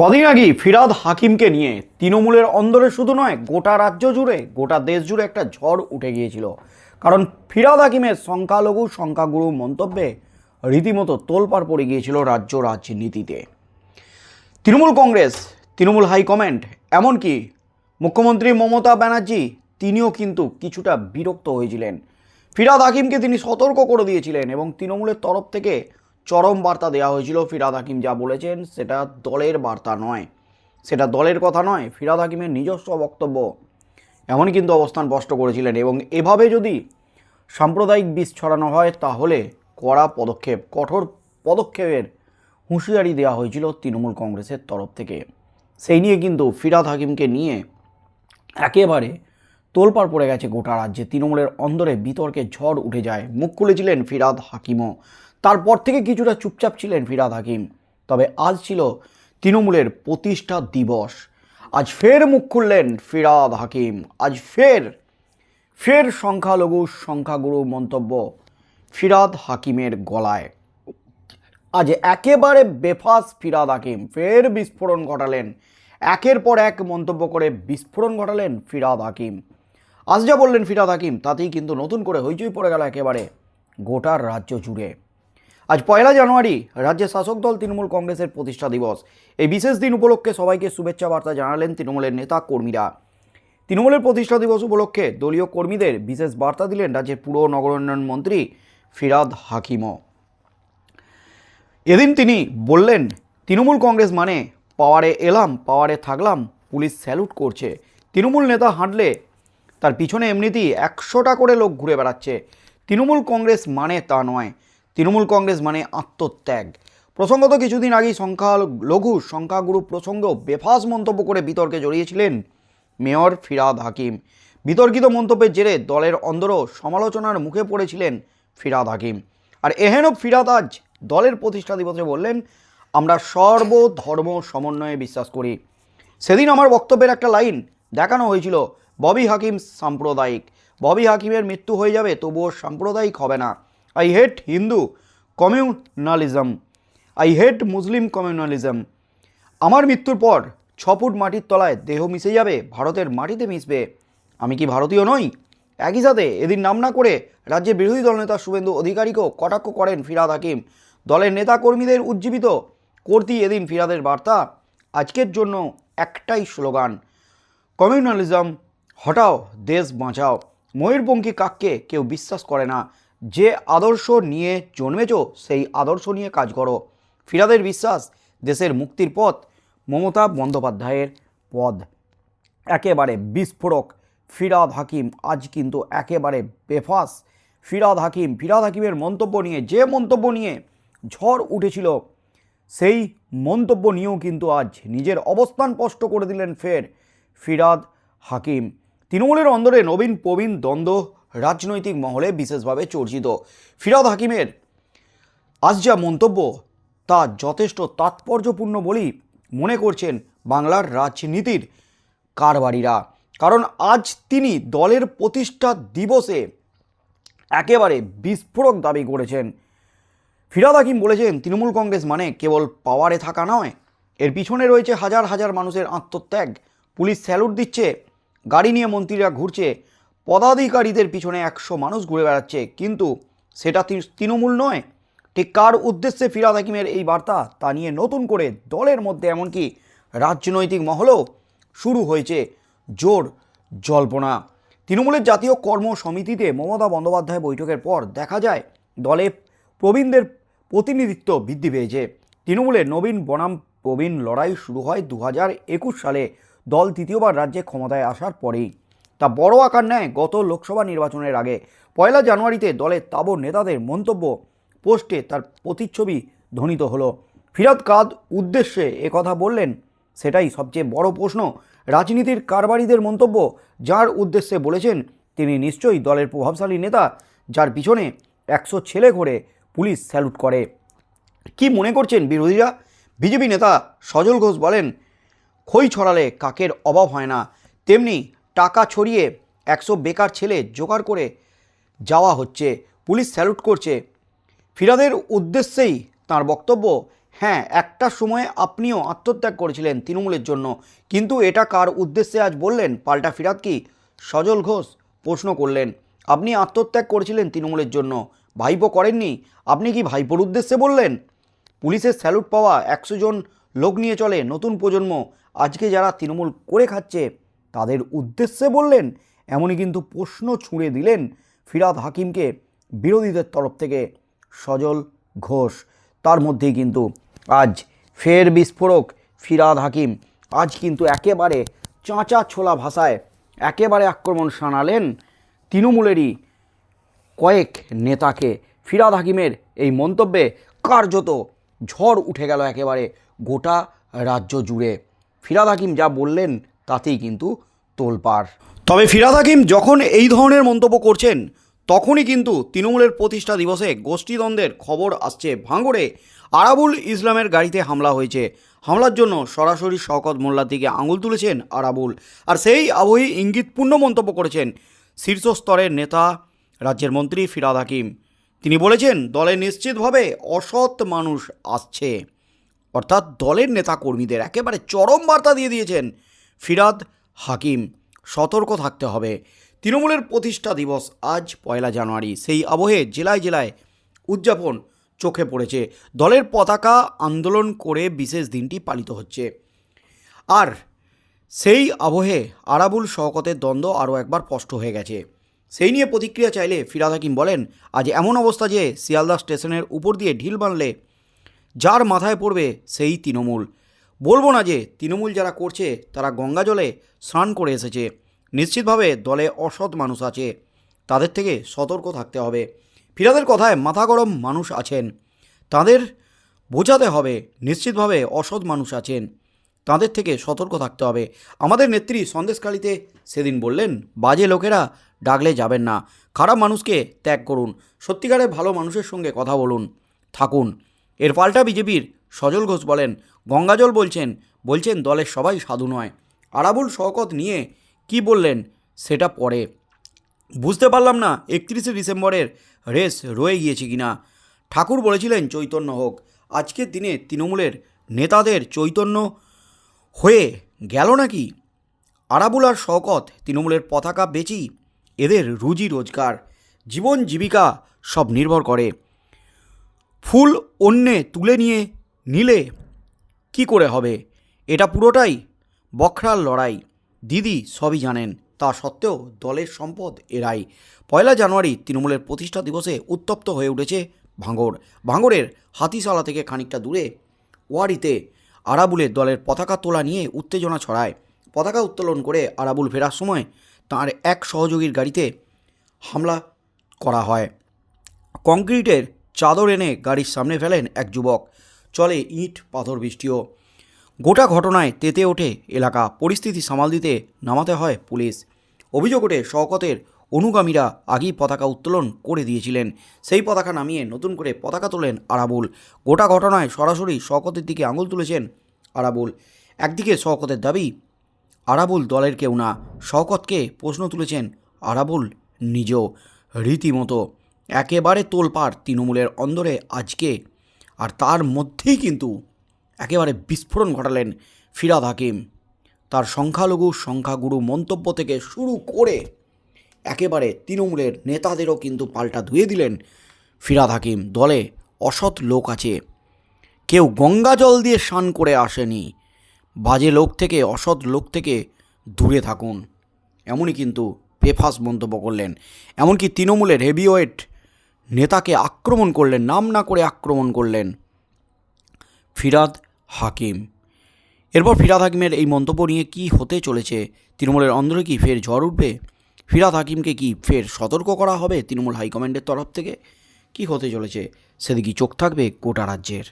কদিন আগে ফিরাদ হাকিমকে নিয়ে তৃণমূলের অন্দরে শুধু নয়, গোটা রাজ্য জুড়ে, গোটা দেশ জুড়ে একটা ঝড় উঠে গিয়েছিল। কারণ ফিরাদ হাকিমের সংখ্যালঘু সংখ্যাগুরু মন্তব্যে রীতিমতো তোলপাড় পড়ে গিয়েছিল রাজ্য রাজনীতিতে। তৃণমূল কংগ্রেস, তৃণমূল হাইকমান্ড, এমনকি মুখ্যমন্ত্রী মমতা ব্যানার্জি, তিনিও কিন্তু কিছুটা বিরক্ত হয়েছিলেন। ফিরাদ হাকিমকে তিনি সতর্ক করে দিয়েছিলেন এবং তৃণমূলের তরফ থেকে চরম বার্তা দেওয়া হয়েছিল ফিরাদ হাকিম যা বলেছেন, সেটা দলের বার্তা নয়। সেটা দলের কথা নয়, ফিরাদ হাকিমের নিজস্ব বক্তব্য। এমনই কিন্তু অবস্থান স্পষ্ট করেছিলেন এবং এভাবে যদি সাম্প্রদায়িক বিষ ছড়ানো হয়, তাহলে কড়া পদক্ষেপ, কঠোর পদক্ষেপের হুঁশিয়ারি দেওয়া হয়েছিল তৃণমূল কংগ্রেসের তরফ থেকে। সেই নিয়ে কিন্তু ফিরাদ হাকিমকে নিয়ে একেবারে তোলপাড় পড়ে গেছে গোটা রাজ্যে। তৃণমূলের অন্দরে বিতর্কে ঝড় উঠে যায়। মুখ খুলেছিলেন ফিরাদ হাকিমও। তারপর থেকে কিছুটা চুপচাপ ছিলেন ফিরাদ হাকিম। তবে আজ ছিল তৃণমূলের প্রতিষ্ঠা দিবস। আজ ফের মুখ খুললেন ফিরাদ হাকিম। আজ ফের ফের সংখ্যালঘু সংখ্যাগুরু মন্তব্য ফিরাদ হাকিমের গলায়। আজ একেবারে বেফাস ফিরাদ হাকিম। ফের বিস্ফোরণ ঘটালেন। একের পর এক মন্তব্য করে বিস্ফোরণ ঘটালেন ফিরাদ হাকিম। আজ যা বললেন ফিরাদ হাকিম, তাতেই কিন্তু নতুন করে হইচই পড়ে গেল একেবারে গোটার রাজ্য জুড়ে। আজ পয়লা জানুয়ারি রাজ্যের শাসক দল তৃণমূল কংগ্রেসের প্রতিষ্ঠা দিবস। এই বিশেষ দিন উপলক্ষে সবাইকে শুভেচ্ছা বার্তা জানালেন তৃণমূলের নেতা কর্মীরা। তৃণমূলের প্রতিষ্ঠা দিবস উপলক্ষে দলীয় কর্মীদের বিশেষ বার্তা দিলেন রাজ্যের পুর নগরোন্নয়ন মন্ত্রী ফিরাদ হাকিমও। এদিন তিনি বললেন, তৃণমূল কংগ্রেস মানে পাওয়ারে এলাম, পাওয়ারে থাকলাম, পুলিশ স্যালুট করছে। তৃণমূল নেতা হাঁটলে তার পিছনে এমনিতেই একশোটা করে লোক ঘুরে বেড়াচ্ছে। তৃণমূল কংগ্রেস মানে তা নয়। তৃণমূল কংগ্রেস মানে আত্মত্যাগ। প্রসঙ্গত কিছুদিন আগেই সংখ্যা লঘু সংখ্যাগুরু প্রসঙ্গেও বেফাস মন্তব্য করে বিতর্কে জড়িয়েছিলেন মেয়র ফিরাদ হাকিম। বিতর্কিত মন্তব্যের জেরে দলের অন্দরও সমালোচনার মুখে পড়েছিলেন ফিরাদ হাকিম। আর এহেন ফিরাদ আজ দলের প্রতিষ্ঠা দিবসে বললেন, আমরা সর্বধর্ম সমন্বয়ে বিশ্বাস করি। সেদিন আমার বক্তব্যের একটা লাইন দেখানো হয়েছিল ববি হাকিম সাম্প্রদায়িক। ববি হাকিমের মৃত্যু হয়ে যাবে, তবুও সাম্প্রদায়িক হবে না। I hate Hindu communalism. I hate Muslim communalism. আমার মৃত্যুর পর ছ ফুট মাটির তলায় দেহ মিশে যাবে, ভারতের মাটিতে মিশবে। আমি কি ভারতীয় নই? একই সাথে এদিন নাম না করে রাজ্যের বিরোধী দলনেতা শুভেন্দু অধিকারীকেও কটাক্ষ করেন ফিরাদ হাকিম। দলের নেতা কর্মীদের উজ্জীবিত করতেই এদিন ফিরাদের বার্তা। আজকের জন্য একটাই স্লোগান, কমিউনালিজম হটাও, দেশ বাঁচাও। ময়ূরপঙ্খী কাককে কেউ বিশ্বাস করে না। যে আদর্শ নিয়ে জন্মেছ, সেই আদর্শ নিয়ে কাজ করো। ফিরাদের বিশ্বাস, দেশের মুক্তির পথ, মমতা বন্দ্যোপাধ্যায়ের পদ। একেবারে বিস্ফোরক। ফিরাদ হাকিম আজ কিন্তু একেবারে বেফাস। ফিরাদ হাকিম, ফিরাদ হাকিমের মন্তব্য নিয়ে, যে মন্তব্য নিয়ে ঝড় উঠেছিল, সেই মন্তব্য নিয়েও কিন্তু আজ নিজের অবস্থান স্পষ্ট করে দিলেন ফের ফিরাদ হাকিম। তৃণমূলের অন্দরে নবীন প্রবীণ দ্বন্দ্ব রাজনৈতিক মহলে বিশেষভাবে চর্চিত। ফিরাদ হাকিমের আজ যা মন্তব্য, তা যথেষ্ট তাৎপর্যপূর্ণ বলেই মনে করছেন বাংলার রাজনীতির কারবারিরা। কারণ আজ তিনি দলের প্রতিষ্ঠা দিবসে একেবারে বিস্ফোরক দাবি করেছেন। ফিরাদ হাকিম বলেছেন, তৃণমূল কংগ্রেস মানে কেবল পাওয়ারে থাকা নয়, এর পিছনে রয়েছে হাজার হাজার মানুষের আত্মত্যাগ। পুলিশ স্যালুট দিচ্ছে গাড়ি নিয়ে মন্ত্রীরা ঘুরছে। পদাধিকারীদের পিছনে একশো মানুষ ঘুরে বেড়াচ্ছে, কিন্তু সেটা তৃণমূল নয়। ঠিক কার উদ্দেশ্যে ফিরাদ হাকিমের এই বার্তা, তা নিয়ে নতুন করে দলের মধ্যে এমনকি রাজনৈতিক মহলেও শুরু হয়েছে জোর জল্পনা। তৃণমূলের জাতীয় কর্ম সমিতিতে মমতা বন্দ্যোপাধ্যায় বৈঠকের পর দেখা যায়, দলে প্রবীণদের প্রতিনিধিত্ব বৃদ্ধি পেয়েছে। তৃণমূলের নবীন বনাম প্রবীণ লড়াই শুরু হয় দু হাজার একুশ সালে দল তৃতীয়বার রাজ্যে ক্ষমতায় আসার পরেই। তা বড় আকার নেয় গত লোকসভা নির্বাচনের আগে। পয়লা জানুয়ারিতে দলের তাবর নেতাদের মন্তব্য পোস্টে তার প্রতিচ্ছবি ধ্বনিত হলো। ফিরাদ কাদ উদ্দেশ্যে একথা বললেন, সেটাই সবচেয়ে বড় প্রশ্ন। রাজনীতির কারবারিদের মন্তব্য যার উদ্দেশ্যে বলেছেন, তিনি নিশ্চয়ই দলের প্রভাবশালী নেতা, যার পিছনে একশো ছেলে ঘোরে পুলিশ স্যালুট করে। কি মনে করছেন বিরোধীরা? বিজেপি নেতা সজল ঘোষ বলেন খই ছড়ালে কাকের অভাব হয় না। তেমনি টাকা ছড়িয়ে একশো বেকার ছেলে জোগাড় করে যাওয়া হচ্ছে। পুলিশ স্যালুট করছে। ফিরাদের উদ্দেশ্যেই তার বক্তব্য হ্যাঁ একটা সময়ে আপনিও আত্মত্যাগ করেছিলেন তৃণমূলের জন্য। কিন্তু এটা কার উদ্দেশ্যে আজ বললেন? পাল্টা ফিরাদ কি সজল ঘোষ প্রশ্ন করলেন। আপনি আত্মত্যাগ করেছিলেন তৃণমূলের জন্য। ভাইপো করেননি। আপনি কি ভাইপোর উদ্দেশ্যে বললেন? পুলিশের স্যালুট পাওয়া একশো জন লোক নিয়ে চলে নতুন প্রজন্ম। আজকে যারা তৃণমূল করে খাচ্ছে, তাদের উদ্দেশ্যে বললেন, এমনই কিন্তু প্রশ্ন ছুঁড়ে দিলেন ফিরাদ হাকিমকে বিরোধীদের তরফ থেকে সজল ঘোষ। তার মধ্যেই কিন্তু আজ ফের বিস্ফোরক ফিরাদ হাকিম। আজ কিন্তু একেবারে চাঁচা ছোলা ভাষায় একেবারে আক্রমণ শানালেন তৃণমূলেরই কয়েক নেতাকে। ফিরাদ হাকিমের এই মন্তব্যে কার্যত ঝড় উঠে গেল একেবারে গোটা রাজ্য জুড়ে। ফিরাদ হাকিম যা বললেন তাতেই কিন্তু তোলপাড়। তবে ফিরাদ হাকিম যখন এই ধরনের মন্তব্য করছেন, তখনই কিন্তু তৃণমূলের প্রতিষ্ঠা দিবসে গোষ্ঠীদ্বন্দ্বের খবর আসছে ভাঙড়ে। আরাবুল ইসলামের গাড়িতে হামলা হয়েছে। হামলার জন্য সরাসরি শওকত মোল্লার দিকে আঙুল তুলেছেন আরাবুল। আর সেই আবহী ইঙ্গিতপূর্ণ মন্তব্য করেছেন শীর্ষস্তরের নেতা, রাজ্যের মন্ত্রী ফিরাদ হাকিম। তিনি বলেছেন, দলে নিশ্চিতভাবে অসৎ মানুষ আসছে। অর্থাৎ দলের নেতা কর্মীদের একেবারে চরম বার্তা দিয়ে দিয়েছেন ফিরাদ হাকিম। সতর্ক থাকতে হবে। তৃণমূলের প্রতিষ্ঠা দিবস আজ, পয়লা জানুয়ারি। সেই আবহে জেলায় জেলায় উদযাপন চোখে পড়েছে। দলের পতাকা আন্দোলন করে বিশেষ দিনটি পালিত হচ্ছে। আর সেই আবহে আরাবুল শওকতের দ্বন্দ্ব আরও একবার স্পষ্ট হয়ে গেছে। সেই নিয়ে প্রতিক্রিয়া চাইলে ফিরাদ হাকিম বলেন, আজ এমন অবস্থা যে শিয়ালদা স্টেশনের উপর দিয়ে ঢিল বানলে যার মাথায় পড়বে সেই তৃণমূল। বলব না যে তৃণমূল যারা করছে তারা গঙ্গা জলে স্নান করে এসেছে। নিশ্চিতভাবে দলে অসৎ মানুষ আছে। তাদের থেকে সতর্ক থাকতে হবে। ফিরাদের কথায় মাথা গরম মানুষ আছেন। তাদের বোঝাতে হবে নিশ্চিতভাবে অসৎ মানুষ আছেন। তাদের থেকে সতর্ক থাকতে হবে। আমাদের নেত্রী সন্দেশকালীতে সেদিন বললেন, বাজে লোকেরা ডাকলে যাবেন না, খারাপ মানুষকে ত্যাগ করুন, সত্যিকারে ভালো মানুষের সঙ্গে কথা বলুন, থাকুন। এর পাল্টা বিজেপির সজল ঘোষ বলেন, গঙ্গাজল বলছেন বলছেন দলের সবাই সাধু নয়। আরাবুল শওকত নিয়ে কি বললেন সেটা পরে। বুঝতে পারলাম না একত্রিশে ডিসেম্বরের রেস রয়ে গিয়েছে কিনা। ঠাকুর বলেছিলেন চৈতন্য হোক। আজকের দিনে তৃণমূলের নেতাদের চৈতন্য হয়ে গেল নাকি? আরাবুল আর শওকত তৃণমূলের পতাকা বেচি এদের রুজি রোজগার, জীবন জীবিকা সব নির্ভর করে। ফুল অন্যে তুলে নিয়ে নিলে কি করে হবে? এটা পুরোটাই বখরার লড়াই। দিদি সবই জানেন, তা সত্ত্বেও দলের সম্পদ এরাই। পয়লা জানুয়ারি তৃণমূলের প্রতিষ্ঠা দিবসে উত্তপ্ত হয়ে উঠেছে ভাঙড়। ভাঙড়ের হাতিশালা থেকে খানিকটা দূরে ওয়ারিতে আরাবুলের দলের পতাকা তোলা নিয়ে উত্তেজনা ছড়ায়। পতাকা উত্তোলন করে আরাবুল ফেরার সময় তার এক সহযোগীর গাড়িতে হামলা করা হয়। কংক্রিটের চাদর এনে গাড়ির সামনে ফেলেন এক যুবক। চলে ইট, পাথর, বৃষ্টিও। গোটা ঘটনায় তেতে ওঠে এলাকা। পরিস্থিতি সামাল দিতে নামাতে হয় পুলিশ। অভিযোগ ওঠে শওকতের অনুগামীরা আগেই পতাকা উত্তোলন করে দিয়েছিলেন। সেই পতাকা নামিয়ে নতুন করে পতাকা তোলেন আরাবুল। গোটা ঘটনায় সরাসরি শওকতের দিকে আঙুল তুলেছেন আরাবুল। একদিকে শওকতের দাবি, আরাবুল দলের কেউ না, শওকতকে প্রশ্ন তুলেছেন আরাবুল নিজেও। রীতিমতো একেবারে তোলপাড় তৃণমূলের অন্দরে আজকে। আর তার মধ্যেই কিন্তু একেবারে বিস্ফোরণ ঘটালেন ফিরাদ হাকিম। তার সংখ্যালঘু সংখ্যাগুরু মন্তব্য থেকে শুরু করে একেবারে তৃণমূলের নেতাদেরও কিন্তু পাল্টা ধুয়ে দিলেন ফিরাদ হাকিম। দলে অসৎ লোক আছে। কেউ গঙ্গা জল দিয়ে স্নান করে আসেনি। বাজে লোক থেকে, অসৎ লোক থেকে দূরে থাকুন। এমনই কিন্তু বেফাস মন্তব্য করলেন। এমনকি তৃণমূলের হেভিওয়েট নেতাকে আক্রমণ করলেন, নাম না করে আক্রমণ করলেন ফিরাদ হাকিম। এরপর ফিরাদ হাকিমের এই মন্তব্য নিয়ে কি হতে চলেছে? তৃণমূলের অন্দরে কি ফের ঝড় উঠবে? ফিরাদ হাকিমকে কি ফের সতর্ক করা হবে তৃণমূল হাইকমান্ডের তরফ থেকে? কি হতে চলেছে? সেদিকে চোখ থাকবে গোটা রাজ্যের।